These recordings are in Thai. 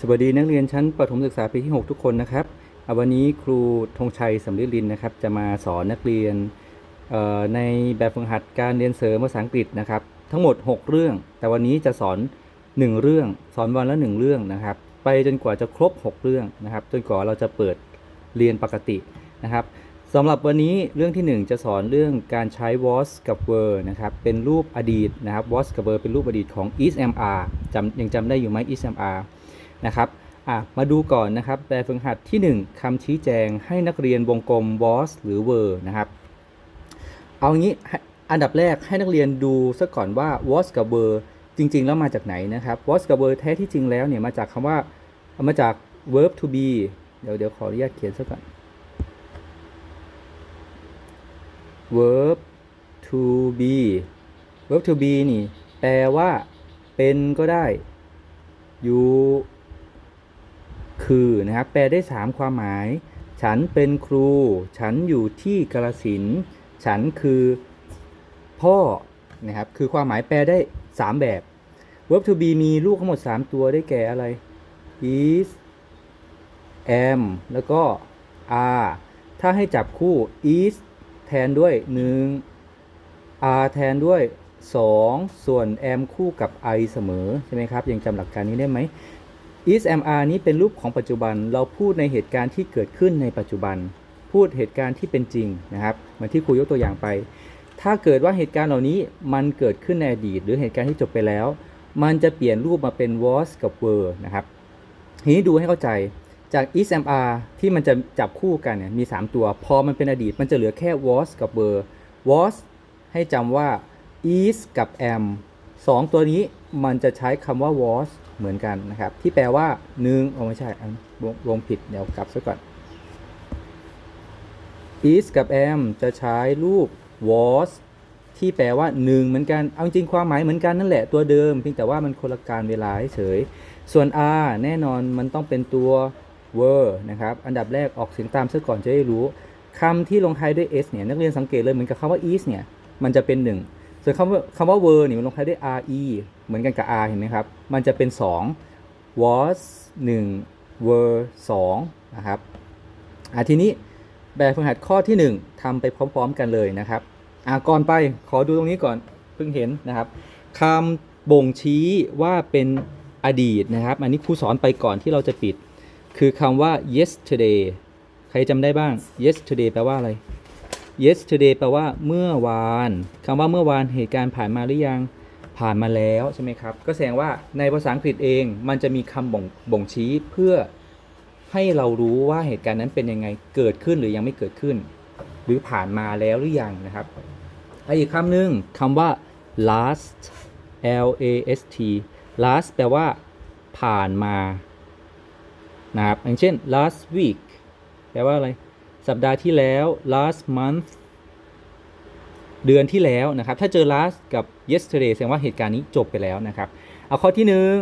สวัสดีนักเรียนชั้นประถมศึกษาปีที่ 6 ทุกคนนะครับอะวันนี้ครูธงชัยสำลิลินนะครับ จะมาสอนนักเรียนในแบบฝึกหัดการเรียนเสริมภาษาอังกฤษนะครับ ทั้งหมด 6 เรื่อง แต่วันนี้จะสอน 1 เรื่อง สอนวันละ 1 เรื่องนะครับ ไปจนกว่าจะครบ 6 เรื่องนะครับ จนกว่าเราจะเปิดเรียนปกตินะครับสำหรับวันนี้เรื่องทีหนึ่1 จะสอนเรื่องการใช้ was กับ were นะครับ เป็นรูปอดีตนะครับ was กับ were เป็นรูปอดีตของ is mr จำยังจำได้อยู่ไหม is mr นะครับมาดูก่อนนะครับแบบฝึกหัดที่ 1คำชี้แจงให้นักเรียนวงกลม was หรือ were นะครับ เอางี้อันดับแรกให้นักเรียนดูซะก่อนว่า was กับ were จริง ๆ แล้วมาจากไหนนะครับ was กับ were แท้ที่จริงแล้วเนี่ยมาจากคำว่ามาจาก verb to be เดี๋ยวเดี๋ยวขออนุญาตเขียนซะก่อน verb to be verb to be นี่ แปลว่า เป็นก็ได้ อยู่ คือนะครับแปลได้ 3 ความหมาย ฉันเป็นครู ฉันอยู่ที่กระสินฉันคือพ่อนะครับคือความหมายแปลได้ 3 แบบ verb to be มีลูกทั้งหมด 3 ตัวได้แก่อะไร is am แล้วก็ are ถ้าให้จับคู่ is แทนด้วย 1 are แทนด้วย 2 ส่วน am คู่กับ I เสมอ ใช่ไหมครับ ยังจำหลักการนี้ได้ไหม is am are นี้เป็นรูปของปัจจุบัน เราพูดในเหตุการณ์ที่เกิดขึ้นในปัจจุบัน พูดเหตุการณ์ที่เป็นจริงนะครับ เหมือนที่ครูยกตัวอย่างไป ถ้าเกิดว่าเหตุการณ์เหล่านี้มันเกิดขึ้นในอดีต หรือเหตุการณ์ที่จบไปแล้ว มันจะเปลี่ยนรูปมาเป็น was กับ were นะครับ ทีนี้ดูให้เข้าใจ จาก is am are ที่มันจะจับคู่กันเนี่ย มี 3 ตัว พอมันเป็นอดีต มันจะเหลือแค่ was กับ were was ให้จำว่า is กับ am สองตัวนี้มันจะใช้คำว่า was เหมือนกันนะครับ ที่แปลว่าหนึ่งโอ้ไม่ใช่วงวงผิดเดี๋ยวกลับซะก่อน is กับ am จะใช้รูป was ที่แปลว่าหนึ่งเหมือนกัน เอาจริงความหมายเหมือนกันนั่นแหละตัวเดิมเพียงแต่ว่ามันคนละการเวลาเฉย ส่วน r แน่นอนมันต้องเป็นตัว were นะครับ อันดับแรกออกเสียงตามซะก่อนจะได้รู้คำที่ลงท้ายด้วย s เนี่ยนักเรียนสังเกตเลยเหมือนกับคำว่า is เนี่ยมันจะเป็นหนึ่งส่วนคำว่าคำว่า were เนี่ยมันลงท้ายด้วย re เหมือนกันกับ r เห็นไหมครับ มันจะเป็น 2 was 1 were 2นะครับอะทีนี้แบบฝึกหัดข้อที่ 1ทำไปพร้อม ๆ กันเลยนะครับอะก่อนไปขอดูตรงนี้ก่อนเพิ่งเห็นนะครับคำบ่งชี้ว่าเป็นอดีตนะครับ อันนี้ครูสอนไปก่อนที่เราจะปิด คือคำว่า yesterday ใครจำได้บ้าง yesterday แปลว่าอะไร yesterday แปลว่าเมื่อวานคำว่าเมื่อวานเหตุการณ์ผ่านมาหรือยัง ผ่านมาแล้วใช่ไหมครับ ก็แสดงว่าในภาษาอังกฤษเองมันจะมีคำบ่งบ่งชี้เพื่อให้เรารู้ว่าเหตุการณ์นั้นเป็นยังไงเกิดขึ้นหรือยังไม่เกิดขึ้น หรือผ่านมาแล้วหรือยังนะครับอะอีกคำหนึ่งคำว่า last L A S T last แปลว่า ผ่านมานะครับอย่างเช่น last week แปลว่าอะไร สัปดาห์ที่แล้ว last month เดือนที่แล้วนะครับ ถ้าเจอ last กับ yesterday แสดงว่าเหตุการณ์นี้จบไปแล้วนะครับ เอาข้อที่หนึ่ง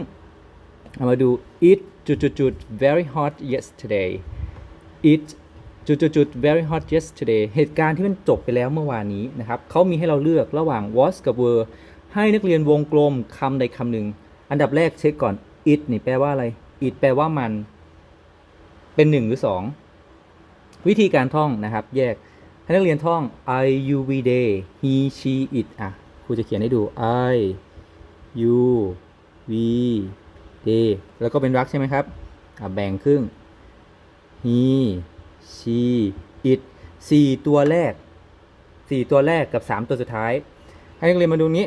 เอามาดู it จุดจุดจุด very hot yesterday it จุดจุดจุด very hot yesterday เหตุการณ์ที่มันจบไปแล้วเมื่อวานนี้นะครับเขามีให้เราเลือกระหว่าง was กับ were ให้นักเรียนวงกลมคำใดคำหนึ่ง อันดับแรกเช็คก่อน it นี่แปลว่าอะไร it แปลว่ามัน เป็นหนึ่งหรือสองวิธีการท่องนะครับ แยก ให้นักเรียนท่อง I U V day he she it อะครูจะเขียนให้ดู I U V day แล้วก็เป็นรักใช่ไหมครับ อะแบ่งครึ่ง he she it สี่ตัวแรกสี่ตัวแรกกับสามตัวสุดท้าย ให้นักเรียนมาดูนี้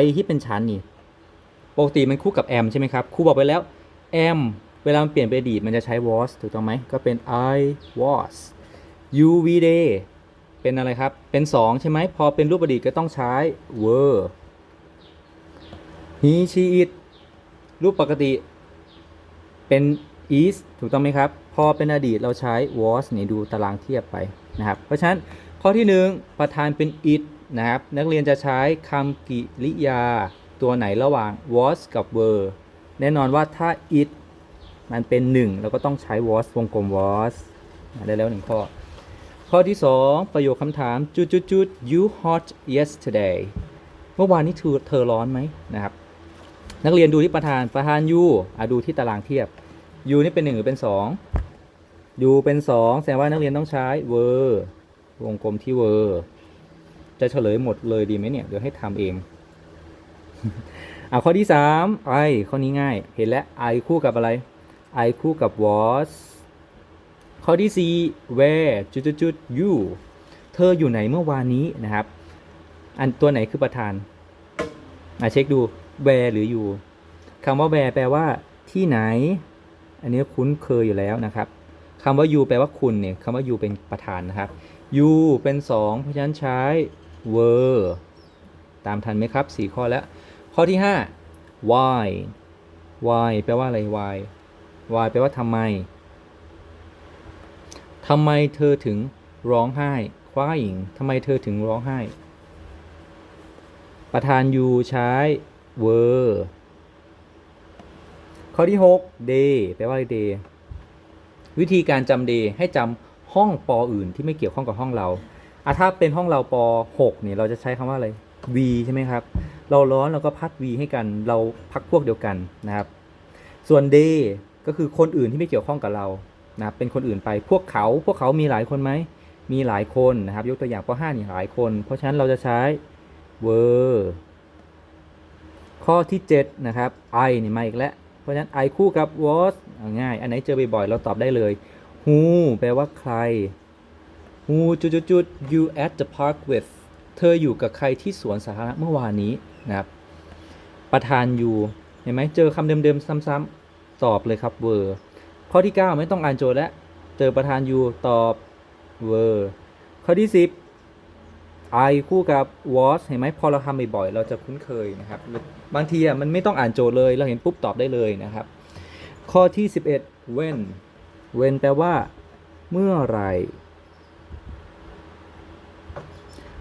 I ที่เป็นฉันนี่ ปกติมันคู่กับ am ใช่ไหมครับ ครูบอกไปแล้ว am เวลามันเปลี่ยนไปอดีตมันจะใช้ was ถูกต้องไหม ก็เป็น I was you we day เป็นอะไรครับ เป็น 2 ใช่ไหม พอเป็นรูปอดีตก็ต้องใช้ were he she it รูปปกติเป็น is ถูกต้องไหมครับ พอเป็นอดีตเราใช้ was นี่ดูตารางเทียบไปนะครับ เพราะฉะนั้นข้อที่ 1 ประธานเป็น it นะครับ นักเรียนจะใช้คำกริยาตัวไหนระหว่าง was กับ were แน่นอนว่าถ้า it มันเป็น 1 เราก็ต้องใช้ was วงกลม was ได้แล้วหนึ่งข้อ ข้อที่ 2 ประโยคคำถามจุดจุดจุด you hot yesterday เมื่อวานนี้เธอเธอร้อนไหมนะครับ นักเรียนดูที่ประธานประธานยูอะดูที่ตารางเทียบยูนี่เป็นหนึ่งหรือเป็นสองยูเป็นสองแสดงว่านักเรียนต้องใช้เวอร์วงกลมที่เวอร์จะเฉลยหมดเลยดีไหมเนี่ย เดี๋ยวให้ทำเองอะข้อที่สามไอข้อนี้ง่าย เห็นแล้ว I คู่กับอะไร I คู่กับ was ข้อที่สี่ where จุดจุดจุด you เธออยู่ไหนเมื่อวานนี้นะครับ อันตัวไหนคือประธานมาเช็คดู where หรือ you คำว่า where แปลว่าที่ไหน อันนี้คุ้นเคยอยู่แล้วนะครับคำว่า you แปลว่าคุณเนี่ยคำว่า you เป็นประธานนะครับ you เป็นสองเพราะฉะนั้นใช้ were ตามทันไหมครับสี่ข้อแล้ว ข้อที่ 5 why why แปลว่าอะไร why why แปลว่าทำไม ทำไมเธอถึงร้องไห้ crying ทำไมเธอถึงร้องไห้ ประธาน you ใช้ were ข้อที่6 day แปลว่า day วิธีการจำ day ให้จำห้องปออื่นที่ไม่เกี่ยวข้องกับห้องเราอะถ้าเป็นห้องเราป6เนี่ยเราจะใช้คำว่าอะไร v ใช่ไหมครับ เราร้อนเราก็พัด v ให้กัน เราพักพวกเดียวกันนะครับ ส่วน day ก็คือคนอื่นที่ไม่เกี่ยวข้องกับเรา นะครับเป็นคนอื่นไปพวกเขาพวกเขามีหลายคนไหมมีหลายคนนะครับ ยกตัวอย่างป5นี่หลายคน เพราะฉะนั้นเราจะใช้ were ข้อที่7นะครับ I นี่มาอีกแล้ว เพราะฉะนั้น I คู่กับ was ง่าย อันไหนเจอบ่อยๆ เราตอบได้เลย who แปลว่าใคร who จุดๆ you at the park with เธออยู่กับใครที่สวนสาธารณะเมื่อวานนี้นะครับ ประธาน you เห็นไหมเจอคำเดิมๆ ซ้ำๆ ตอบเลยครับ were ข้อที่ 9 ไม่ต้องอ่านโจทย์แล้วเจอประธาน you ตอบ were ข้อที่ 10 I คู่กับ was เห็นไหมพอเราทำบ่อยๆ เราจะคุ้นเคยนะครับ บางทีอะมันไม่ต้องอ่านโจทย์เลย เราเห็นปุ๊บตอบได้เลยนะครับ ข้อที่ 11 when when แปลว่า เมื่อไหร่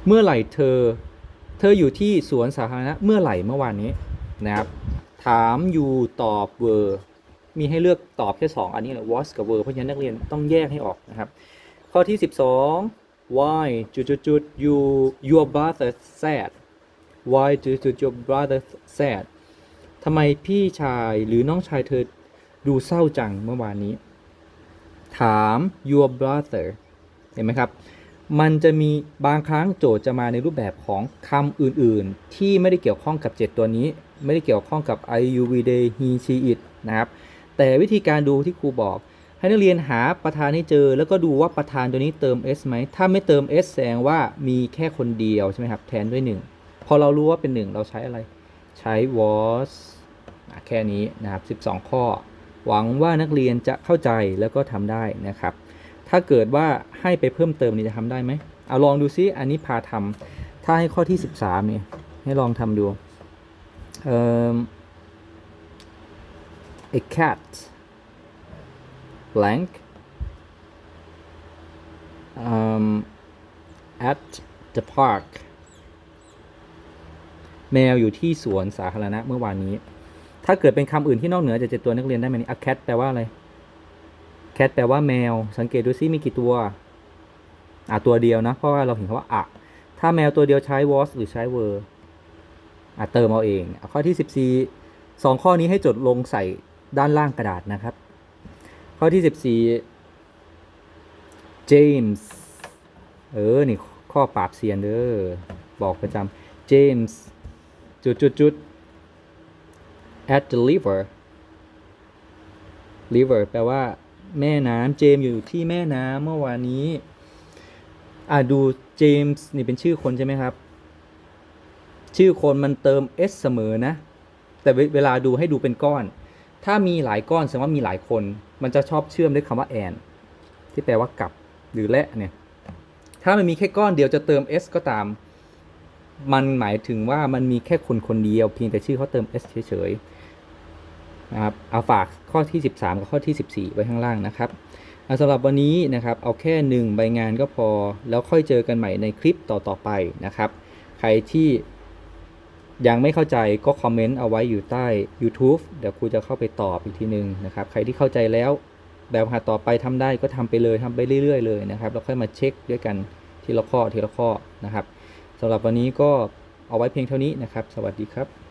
เมื่อไหร่เธอ เธออยู่ที่สวนสาธารณะเมื่อไหร่เมื่อวานนี้นะครับ ถามอยู่ตอบ were มีให้เลือกตอบแค่ 2 อันนี้แหละ was กับ were เพราะฉะนั้นนักเรียนต้องแยกให้ออกนะครับ ข้อที่ 12 why จุดจุดจุด you your brother sad why จุดจุด your brother sad ทำไมพี่ชายหรือน้องชายเธอดูเศร้าจังเมื่อวานนี้ ถาม your brother เห็นไหมครับ มันจะมีบางครั้งโจทย์จะมาในรูปแบบของคำอื่นๆ ที่ไม่ได้เกี่ยวข้องกับ 7 ตัวนี้ ไม่ได้เกี่ยวข้องกับ I you we they he she it นะครับ แต่วิธีการดูที่ครูบอก ให้นักเรียนหาประธานให้เจอ แล้วก็ดูว่าประธานตัวนี้เติม s ไหม ถ้าไม่เติม s แสดงว่ามีแค่คนเดียวใช่ไหมครับ แทนด้วย 1 พอเรารู้ว่าเป็น 1 เราใช้อะไร ใช้ was แค่นี้นะครับ 12 ข้อ หวังว่านักเรียนจะเข้าใจแล้วก็ทำได้นะครับ ถ้าเกิดว่าให้ไปเพิ่มเติมนี่จะทำได้ไหมเอาลองดูซิอันนี้พาทำถ้าให้ข้อที่ 13เนี่ยให้ลองทำดูเอ่อ a cat blank um, at the park แมวอยู่ที่สวนสาธารณะเมื่อวานนี้ ถ้าเกิดเป็นคำอื่นที่นอกเหนือจากเจ็ดตัวนักเรียนได้ไหมนี่ a cat แปลว่าอะไร cat แปลว่าแมว สังเกตดูซิมีกี่ตัว อะ ตัวเดียวนะ เพราะว่าเราเห็นคำว่าอะถ้าแมวตัวเดียวใช้ was หรือใช้ were อะ เติมเอาเอง ข้อที่ 14สองข้อนี้ให้จดลงใส่ ด้านล่างกระดาษนะครับ ข้อที่ 14 James เออ นี่ข้อปราบเซียนเด้อบอกประจำ James จุดจุดจุด at the river river แปลว่าแม่น้ำเจมส์อยู่ที่แม่น้ำเมื่อวานนี้ อ่าดูเจมส์นี่เป็นชื่อคนใช่ไหมครับ ชื่อคนมันเติม s เสมอนะ แต่เวลาดูให้ดูเป็นก้อน ถ้ามีหลายก้อนแสดงว่ามีหลายคน มันจะชอบเชื่อมด้วยคำว่า and ที่แปลว่ากับหรือและเนี่ย ถ้ามันมีแค่ก้อนเดียวจะเติม s ก็ตาม มันหมายถึงว่ามันมีแค่คนคนเดียว เพียงแต่ชื่อเขาเติม s เฉยๆนะครับเอาฝากข้อที่ 13 กับข้อที่ 14 ไว้ข้างล่างนะครับอะสำหรับวันนี้นะครับเอาแค่หนึ่งใบงานก็พอ แล้วค่อยเจอกันใหม่ในคลิปต่อๆไปนะครับ ใครที่ ยังไม่เข้าใจก็คอมเมนต์เอาไว้อยู่ใต้ YouTube เดี๋ยวครูจะเข้าไปตอบอีกทีนึงนะครับ ใครที่เข้าใจแล้วแบบหัดต่อไปทำได้ก็ทำไปเลยทำไปเรื่อย ๆ เลยนะครับแล้วค่อยมาเช็คด้วยกันทีละข้อทีละข้อนะครับสำหรับวันนี้ก็เอาไว้เพียงเท่านี้นะครับ สวัสดีครับ